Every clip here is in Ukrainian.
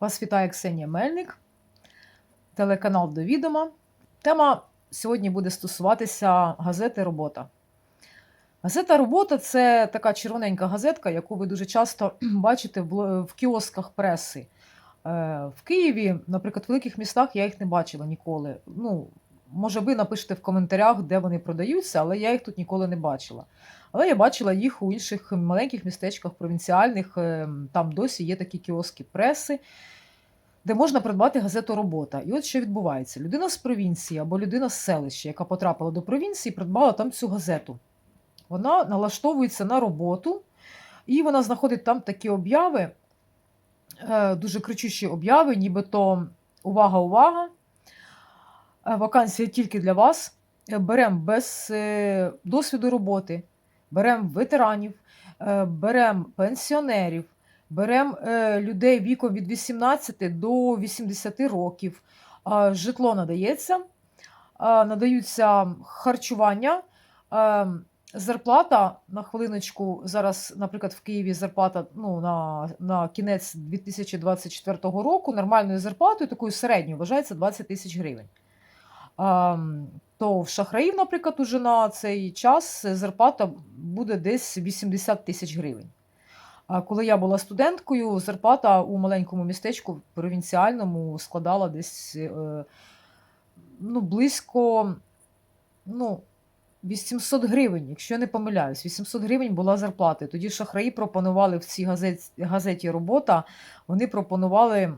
Вас вітає Ксенія Мельник, телеканал до відома. Тема сьогодні буде стосуватися газети Робота. Газета Робота це така червоненька газетка, яку ви дуже часто бачите в кіосках преси. Е, В Києві, наприклад, в великих містах я їх не бачила ніколи. Ну, може, ви напишете в коментарях, де вони продаються, але я їх тут ніколи не бачила. Але я бачила їх у інших маленьких містечках, провінціальних. е, Там досі є такі кіоски преси, де можна придбати газету Робота. І от що відбувається: людина з провінції або людина з селища, яка потрапила до провінції, придбала там цю газету. Вона налаштовується на роботу, і вона знаходить там такі обяви, е, дуже кричущі обяви, нібито увага, увага! Е, Вакансія тільки для вас. Беремо без е, досвіду роботи, беремо ветеранів, беремо пенсіонерів, беремо людей віком від 18 до 80 років. Житло надається, надаються харчування. е, Зарплата на хвилиночку зараз, наприклад, в Києві зарплата ну, на, на кінець 2024 року нормальною зарплатою, такою середньою, вважається 20 тисяч гривень. А, м, то в шахраїв, наприклад, уже на цей час зарплата буде десь 80 тисяч гривень. А коли я була студенткою, зарплата у маленькому містечку провінціальному складала десь е, ну, близько ну, 800 гривень, якщо я не помиляюсь. 800 гривень була зарплата. Тоді шахраї пропонували в цій газеті, газеті робота, вони пропонували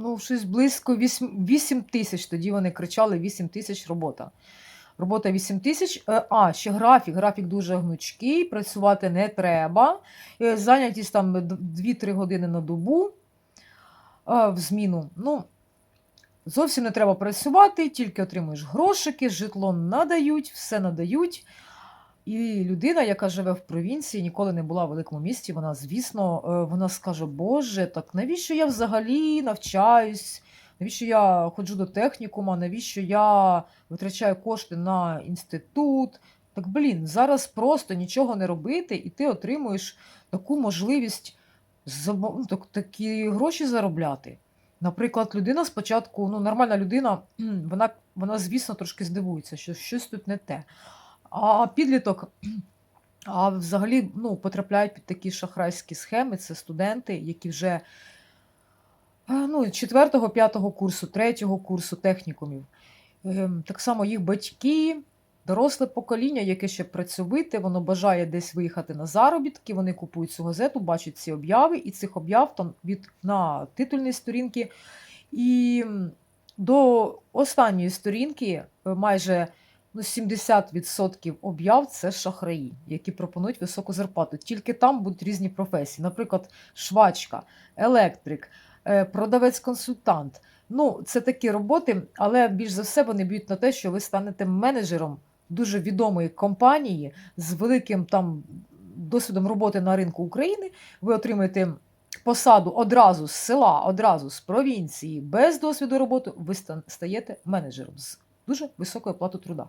ну, щось близько 8, 8 тисяч. Тоді вони кричали 8 тисяч робота. Робота 8 тисяч. Е, А, ще графік. Графік дуже гнучкий, працювати не треба. Е, Зайнятість там 2-3 години на добу е, в зміну. Ну, зовсім не треба працювати, тільки отримуєш грошики, житло надають, все надають. І людина, яка живе в провінції, ніколи не була в великому місті, вона, звісно, е, вона скаже: Боже, так навіщо я взагалі навчаюсь? Навіщо я ходжу до технікума? Навіщо я витрачаю кошти на інститут? Так блін, зараз просто нічого не робити, і ти отримуєш таку можливість ну, так, такі гроші заробляти. Наприклад, людина спочатку, ну, нормальна людина, вона, вона, звісно, трошки здивується, що щось тут не те. А підліток, а взагалі ну, потрапляють під такі шахрайські схеми. Це студенти, які вже е, ну, 4-5 курсу, 3 курсу технікумів. Ем, Так само їх батьки, доросле покоління, яке ще працьовите, воно бажає десь виїхати на заробітки, вони купують цю газету, бачать ці обяви, і цих обяв там від на титульній сторінки. І до останньої сторінки е, майже ну, 70% об'яв це шахраї, які пропонують високу зарплату. Тільки там будуть різні професії. Наприклад, швачка, електрик, е, продавець-консультант. Ну, це такі роботи, але більш за все вони б'ють на те, що ви станете менеджером дуже відомої компанії з великим там досвідом роботи на ринку України. Ви отримаєте посаду одразу з села, одразу з провінції, без досвіду роботи, ви стаєте менеджером дуже високою оплату труда.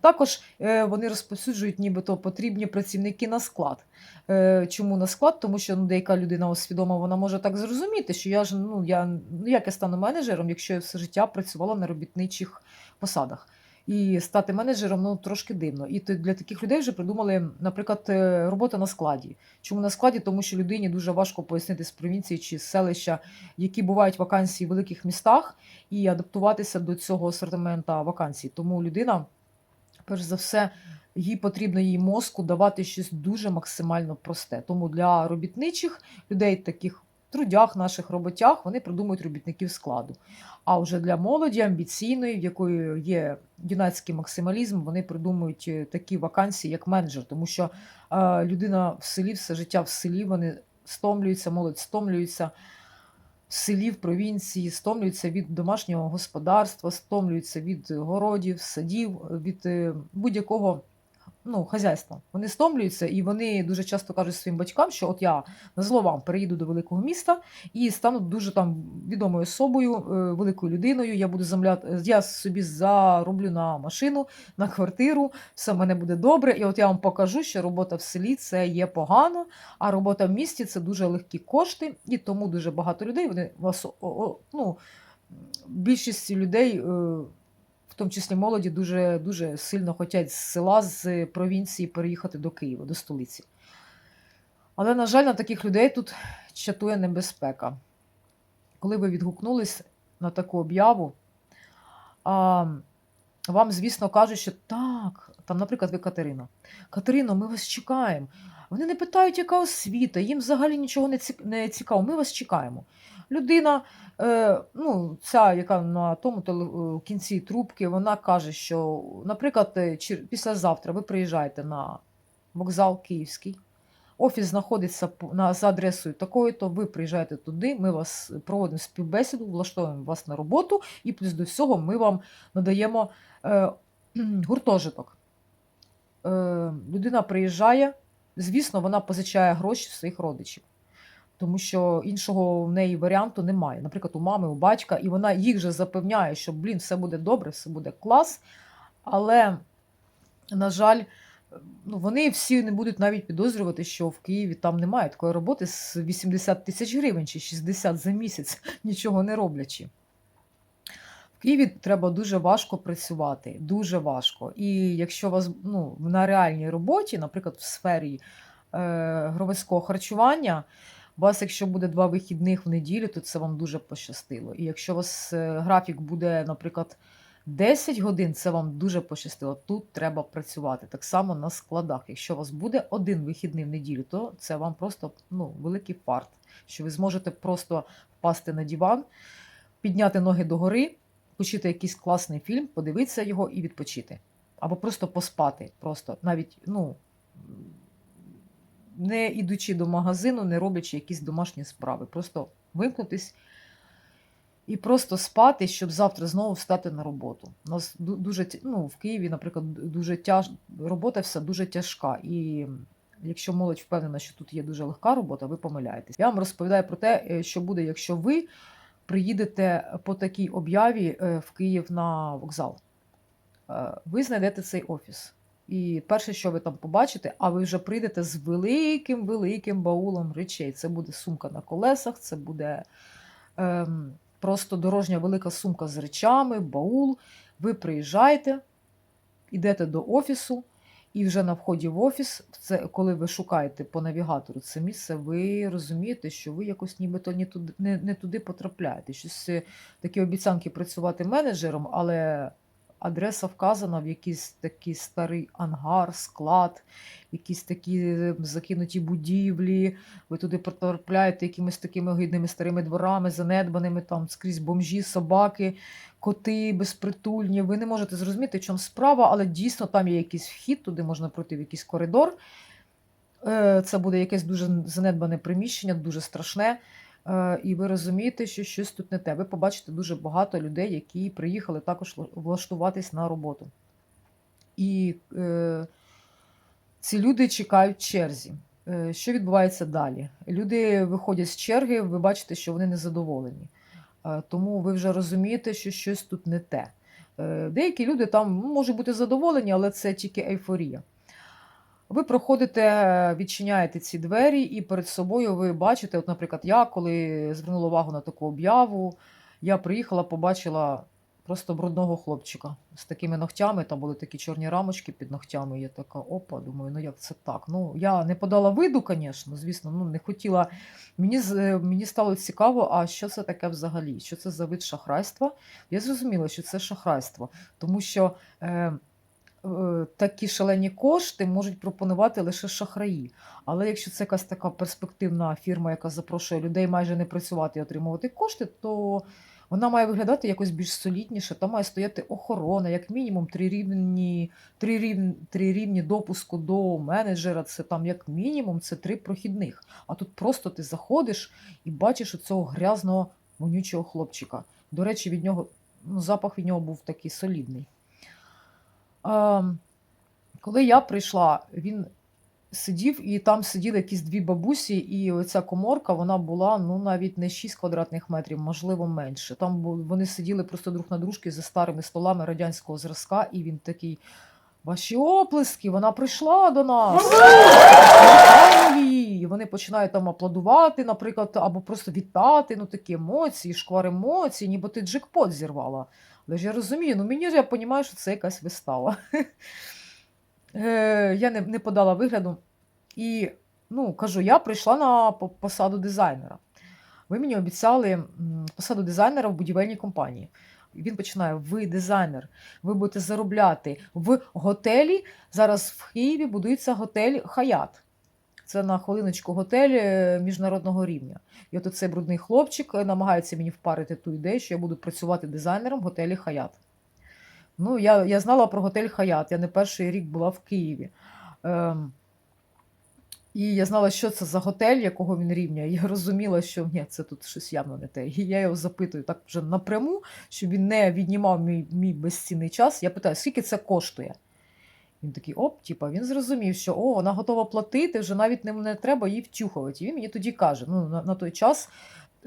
Також е, вони розповсюджують, нібито потрібні працівники на склад. Е, чому на склад? Тому що ну, деяка людина освідома, вона може так зрозуміти, що я ж ну я ну як я стану менеджером, якщо я все життя працювала на робітничих посадах. І стати менеджером ну трошки дивно. І для таких людей вже придумали, наприклад, е, робота на складі. Чому на складі? Тому що людині дуже важко пояснити з провінції чи з селища, які бувають вакансії в великих містах, і адаптуватися до цього асортимента вакансій. Тому людина, перш за все, їй потрібно їй мозку давати щось дуже максимально просте. Тому для робітничих людей, таких трудях, наших роботях, вони придумують робітників складу. А вже для молоді амбіційної, в якої є юнацький максималізм, вони придумують е, такі вакансії, як менеджер, тому що е, людина в селі, все життя в селі, вони стомлюються, молодь стомлюється в селі, в провінції, стомлюються від домашнього господарства, стомлюються від городів, садів, від е, будь-якого ну, хазяйства. Вони стомлюються і вони дуже часто кажуть своїм батькам, що от я на зло вам переїду до великого міста і стану дуже там відомою особою, е, великою людиною. Я буду замовляти, я собі зароблю на машину, на квартиру, все в мене буде добре. І от я вам покажу, що робота в селі це є погано, а робота в місті це дуже легкі кошти, і тому дуже багато людей вони вас ну, більшість людей. В тому числі молоді дуже, дуже сильно хочуть з села, з провінції переїхати до Києва, до столиці. Але, на жаль, на таких людей тут чатує небезпека. Коли ви відгукнулись на таку об'яву, вам, звісно, кажуть, що так, там, наприклад, ви Катерина. Катерино, ми вас чекаємо. Вони не питають, яка освіта, їм взагалі нічого не цікаво. Ми вас чекаємо. Людина, е, ну, ця, яка на тому е, кінці трубки, вона каже, що, наприклад, е, післязавтра ви приїжджаєте на вокзал Київський. Офіс знаходиться на, за адресою такою-то, ви приїжджаєте туди, ми вас проводимо співбесіду, влаштовуємо вас на роботу, і плюс до всього ми вам надаємо гуртожиток. Людина приїжджає, звісно, вона позичає гроші своїх родичів, тому що іншого в неї варіанту немає. Наприклад, у мами, у батька, і вона їх же запевняє, що блін, все буде добре, все буде клас. Але, на жаль, ну, вони всі не будуть навіть підозрювати, що в Києві там немає такої роботи з 80 тисяч гривень чи 60 за місяць, нічого не роблячи. В Києві треба дуже важко працювати, дуже важко. І якщо вас ну, на реальній роботі, наприклад, в сфері е, громадського харчування, у вас, якщо буде два вихідних в неділю, то це вам дуже пощастило. І якщо у вас е, графік буде, наприклад, 10 годин, це вам дуже пощастило. Тут треба працювати. Так само на складах. Якщо у вас буде один вихідний в неділю, то це вам просто ну, великий фарт, що ви зможете просто впасти на диван, підняти ноги догори, включити якийсь класний фільм, подивитися його і відпочити. Або просто поспати. Просто навіть, ну, не ідучи до магазину, не роблячи якісь домашні справи. Просто вимкнутись і просто спати, щоб завтра знову встати на роботу. У нас дуже ну, в Києві, наприклад, дуже тяж... робота вся дуже тяжка. І якщо молодь впевнена, що тут є дуже легка робота, ви помиляєтесь. Я вам розповідаю про те, е, що буде, якщо ви приїдете по такій об'яві е, в Київ на вокзал. Е, Ви знайдете цей офіс. І перше, що ви там побачите, а ви вже прийдете з великим великим баулом речей. Це буде сумка на колесах, це буде ем, просто дорожня велика сумка з речами, баул. Ви приїжджаєте, йдете до офісу, і вже на вході в офіс, це коли ви шукаєте по навігатору це місце, ви розумієте, що ви якось нібито не туди, не, не туди потрапляєте. Щось е, такі обіцянки працювати менеджером, але адреса вказана в якийсь такий старий ангар, склад, якісь такі е, закинуті будівлі. Ви туди потрапляєте якимись такими гидними старими дворами, занедбаними, там скрізь бомжі, собаки, коти безпритульні. Ви не можете зрозуміти, в чому справа, але дійсно там є якийсь вхід, туди можна пройти в якийсь коридор. Е, Це буде якесь дуже занедбане приміщення, дуже страшне. Е, І ви розумієте, що щось тут не те. Ви побачите дуже багато людей, які приїхали також влаштуватись на роботу. І е, ці люди чекають черзі. Е, Що відбувається далі? Люди виходять з черги, ви бачите, що вони незадоволені. Е, Тому ви вже розумієте, що щось тут не те. Е, Деякі люди там ну, можуть бути задоволені, але це тільки ейфорія. Ви проходите, е, відчиняєте ці двері, і перед собою ви бачите, от, наприклад, я, коли звернула увагу на таку об'яву, я приїхала, побачила просто брудного хлопчика з такими ногтями, там були такі чорні рамочки під ногтями. Я така, опа, думаю, ну як це так? Ну, я не подала виду, звісно, звісно, ну не хотіла. Мені, е, мені стало цікаво, а що це таке взагалі? Що це за вид шахрайства? Я зрозуміла, що це шахрайство, тому що. Е, такі шалені кошти можуть пропонувати лише шахраї. Але якщо це якась така перспективна фірма, яка запрошує людей майже не працювати і отримувати кошти, то вона має виглядати якось більш солідніше, там має стояти охорона, як мінімум три рівні, три рівні, три рівні допуску до менеджера. Це там як мінімум це три прохідних. А тут просто ти заходиш і бачиш оцього грязного вонючого хлопчика. До речі, від нього ну, запах від нього був такий солідний. А, Коли я прийшла, він сидів, і там сиділи якісь дві бабусі, і оця коморка вона була ну навіть не 6 квадратних метрів, можливо, менше. Там вони сиділи просто друг на дружки за старими столами радянського зразка, і він такий. Ваші оплески, вона прийшла до нас. І Вони починають там аплодувати, наприклад, або просто вітати. Ну такі емоції, шквар емоцій, ніби ти джекпот зірвала. Але я розумію, ну мені ж я розумію, що це якась вистава. Е, Я не, не подала вигляду. І ну, кажу, я прийшла на посаду дизайнера. Ви мені обіцяли посаду дизайнера в будівельній компанії. Він починає: ви дизайнер, ви будете заробляти в готелі. Зараз в Києві будується готель Хаят. Це на хвилиночку готель е, міжнародного рівня. І от цей брудний хлопчик е, намагається мені впарити ту ідею, що я буду працювати дизайнером в готелі Хаят. Ну, я, я знала про готель Хаят. Я не перший рік була в Києві. Ем, і я знала, що це за готель, якого він рівня. Я розуміла, що ні, це тут щось явно не те. І я його запитую так вже напряму, щоб він не віднімав мій, мій безцінний час. Я питаю, скільки це коштує? Він такий, оп, типа, він зрозумів, що о, вона готова платити, вже навіть не, не треба її втюхувати. І він мені тоді каже: ну, на, на той час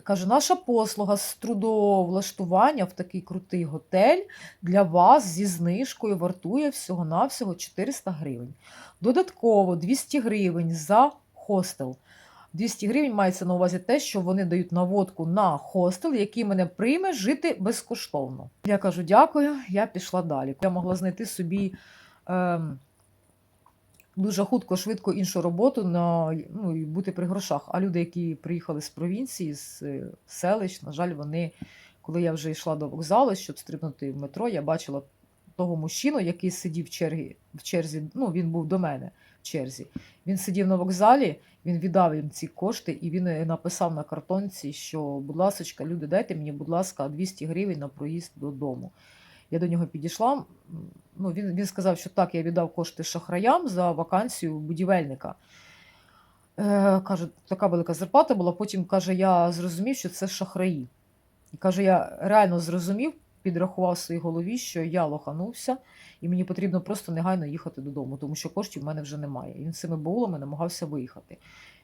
каже, наша послуга з трудовлаштування в такий крутий готель для вас зі знижкою вартує всього-навсього 400 гривень. Додатково 200 гривень за хостел. 200 гривень мається на увазі те, що вони дають наводку на хостел, який мене прийме жити безкоштовно. Я кажу, дякую, я пішла далі. Я могла знайти собі дуже хутко, швидко іншу роботу на, ну, і бути при грошах. А люди, які приїхали з провінції, з е, селищ, на жаль, вони, коли я вже йшла до вокзалу, щоб стрибнути в метро, я бачила того мужчину, який сидів в черзі, в черзі, ну він був до мене в черзі. Він сидів на вокзалі, він віддав їм ці кошти, і він е, написав на картонці, що, будь ласка, люди, дайте мені, будь ласка, 200 гривень на проїзд додому. Я до нього підійшла. Ну, він, він сказав, що так, я віддав кошти шахраям за вакансію будівельника. Е, каже, така велика зарплата була. Потім каже, я зрозумів, що це шахраї. І каже, я реально зрозумів, підрахував в своїй голові, що я лоханувся, і мені потрібно просто негайно їхати додому, тому що коштів в мене вже немає. І він цими баулами намагався виїхати.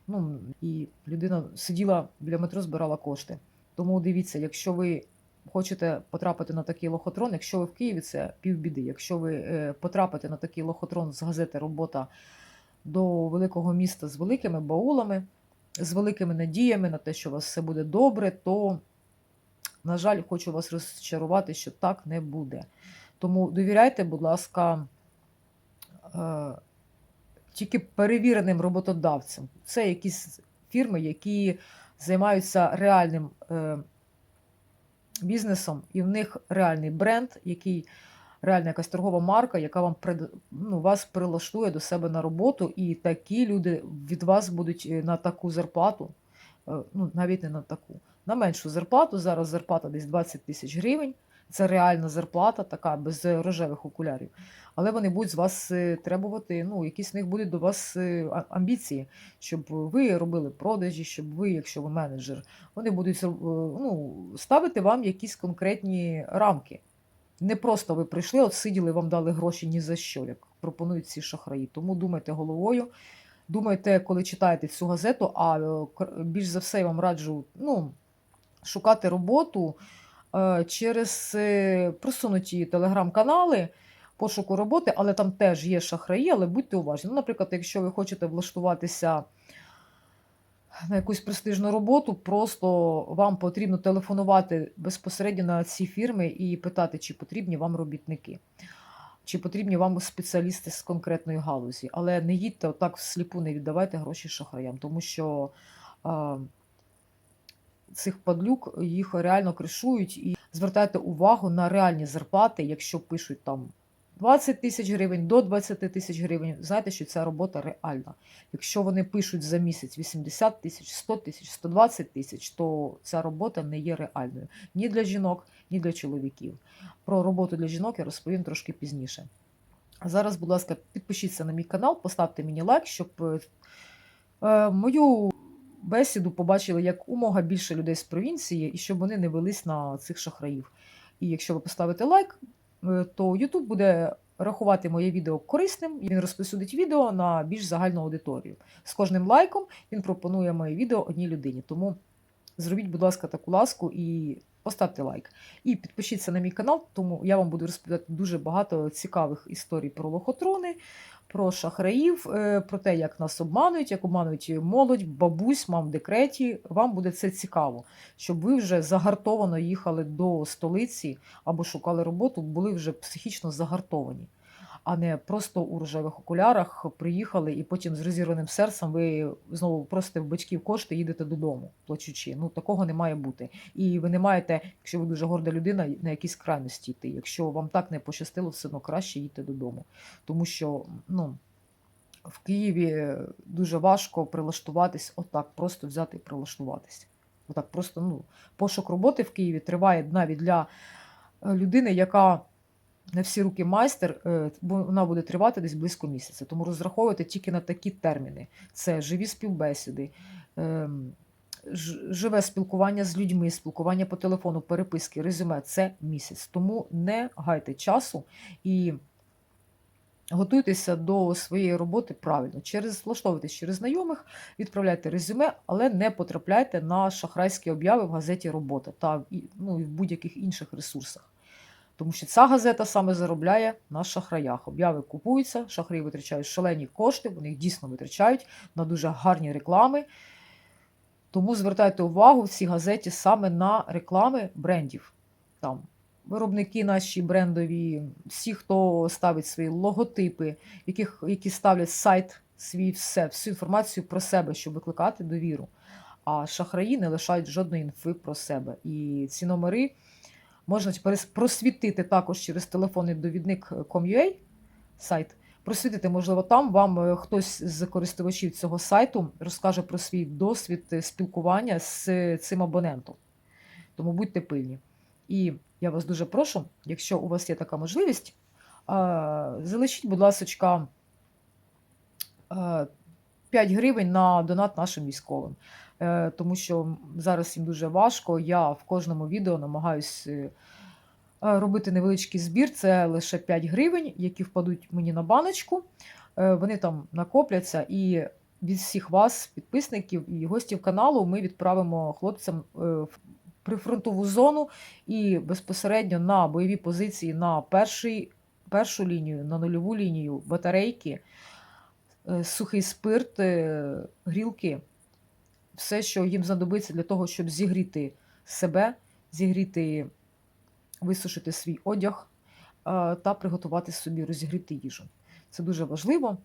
Ну, і людина сиділа біля метро, збирала кошти. Тому дивіться, якщо ви хочете потрапити на такий лохотрон, якщо ви в Києві, це півбіди. Якщо ви е, потрапите на такий лохотрон з газети Робота до великого міста з великими баулами, з великими надіями на те, що у вас все буде добре, то, на жаль, хочу вас розчарувати, що так не буде. Тому довіряйте, будь ласка, е, тільки перевіреним роботодавцям. Це якісь фірми, які займаються реальним е, бізнесом, і в них реальний бренд, який реальна якась торгова марка, яка вам ну, вас прилаштує до себе на роботу, і такі люди від вас будуть е, на таку зарплату, е, ну навіть не на таку, на меншу зарплату. Зараз зарплата десь 20 тисяч гривень. Це реальна зарплата, така без рожевих окулярів. Але вони будуть з вас е, требувати, ну, якісь в них будуть до вас е, амбіції, щоб ви робили продажі, щоб ви, якщо ви менеджер, вони будуть е, ну, ставити вам якісь конкретні рамки. Не просто ви прийшли, от сиділи, вам дали гроші ні за що, як пропонують ці шахраї. Тому думайте головою, думайте, коли читаєте цю газету, а більш за все я вам раджу ну, шукати роботу через е, просунуті телеграм-канали пошуку роботи, але там теж є шахраї, але будьте уважні. Ну, наприклад, якщо ви хочете влаштуватися на якусь престижну роботу, просто вам потрібно телефонувати безпосередньо на ці фірми і питати, чи потрібні вам робітники, чи потрібні вам спеціалісти з конкретної галузі. Але не їдьте отак всліпу, не віддавайте гроші шахраям, тому що а, цих падлюк їх реально кришують і звертайте увагу на реальні зарплати, якщо пишуть там 20 тисяч гривень до 20 тисяч гривень, знаєте, що ця робота реальна. Якщо вони пишуть за місяць 80 тисяч, 100 тисяч, 120 тисяч, то ця робота не є реальною ні для жінок, ні для чоловіків. Про роботу для жінок я розповім трошки пізніше. Зараз, будь ласка, підпишіться на мій канал, поставте мені лайк, щоб е, мою бесіду побачили як умога більше людей з провінції, і щоб вони не велись на цих шахраїв. І якщо ви поставите лайк, е, то YouTube буде рахувати моє відео корисним, і він розпосудить відео на більш загальну аудиторію. З кожним лайком він пропонує моє відео одній людині. Тому зробіть, будь ласка, таку ласку і поставте лайк. І підпишіться на мій канал, тому я вам буду розповідати дуже багато цікавих історій про лохотрони, про шахраїв, е, про те, як нас обманують, як обманують молодь, бабусь, мам в декреті. Вам буде це цікаво, щоб ви вже загартовано їхали до столиці або шукали роботу, були вже психічно загартовані, а не просто у рожевих окулярах приїхали і потім з розірваним серцем ви знову просите в батьків кошти їдете додому, плачучи. Ну такого не має бути. І ви не маєте, якщо ви дуже горда людина, на якісь крайності йти. Якщо вам так не пощастило, все одно краще їдьте додому. Тому що ну, в Києві дуже важко прилаштуватись, отак, просто взяти і прилаштуватись. Отак, просто ну, пошук роботи в Києві триває навіть для е, людини, яка на всі руки майстер, е, бо вона буде тривати десь близько місяця. Тому розраховуйте тільки на такі терміни: це живі співбесіди. ем, Живе спілкування з людьми, спілкування по телефону, переписки, резюме це місяць. Тому не гайте часу і готуйтеся до своєї роботи правильно. Через влаштовуйтесь через знайомих, відправляйте резюме, але не потрапляйте на шахрайські обяви в газеті Робота та ну, і в будь-яких інших ресурсах. Тому що ця газета саме заробляє на шахраях. Обяви купуються, шахраї витрачають шалені кошти, вони їх дійсно витрачають на дуже гарні реклами. Тому звертайте увагу в цій газеті саме на реклами брендів. Там виробники наші брендові, всі, хто ставить свої логотипи, яких, які ставлять сайт свій, все, всю інформацію про себе, щоб викликати довіру. А шахраї не лишають жодної інфи про себе. І ці номери можна просвітити також через телефонний довідник Com.ua сайт. Просвітити, можливо, там вам е, хтось з користувачів цього сайту розкаже про свій досвід е, спілкування з е, цим абонентом. Тому будьте пильні. І я вас дуже прошу, якщо у вас є така можливість, залишіть, будь ласка, 5 гривень на донат нашим військовим. Е, Тому що зараз їм дуже важко. Я в кожному відео намагаюсь е, е, робити невеличкий збір. Це лише 5 гривень, які впадуть мені на баночку. Вони там накопляться і. Від всіх вас, підписників і гостів каналу, ми відправимо хлопцям в прифронтову зону і безпосередньо на бойові позиції на перший, першу лінію, на нульову лінію, батарейки, сухий спирт, е, грілки, все, що їм знадобиться для того, щоб зігріти себе, зігріти, висушити свій одяг е, та приготувати собі розігріти їжу. Це дуже важливо,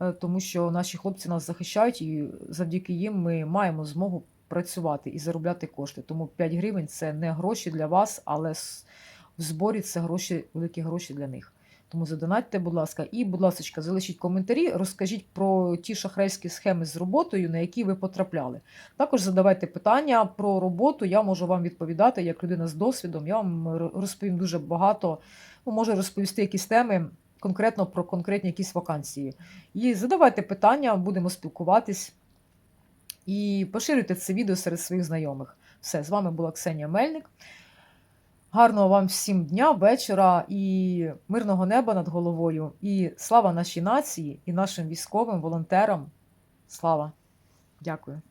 е, тому що наші хлопці нас захищають, і завдяки їм ми маємо змогу працювати і заробляти кошти. Тому 5 гривень це не гроші для вас, але в зборі це гроші, великі гроші для них. Тому задонатьте, будь ласка, і, будь ласка, залишіть коментарі, розкажіть про ті шахрайські схеми з роботою, на які ви потрапляли. Також задавайте питання про роботу. Я можу вам відповідати як людина з досвідом. Я вам розповім дуже багато, ну, можу розповісти якісь теми конкретно про конкретні якісь вакансії. І задавайте питання, будемо спілкуватись. І поширюйте це відео серед своїх знайомих. Все, з вами була Ксенія Мельник. Гарного вам всім дня, вечора і мирного неба над головою. І слава нашій нації і нашим військовим волонтерам. Слава! Дякую.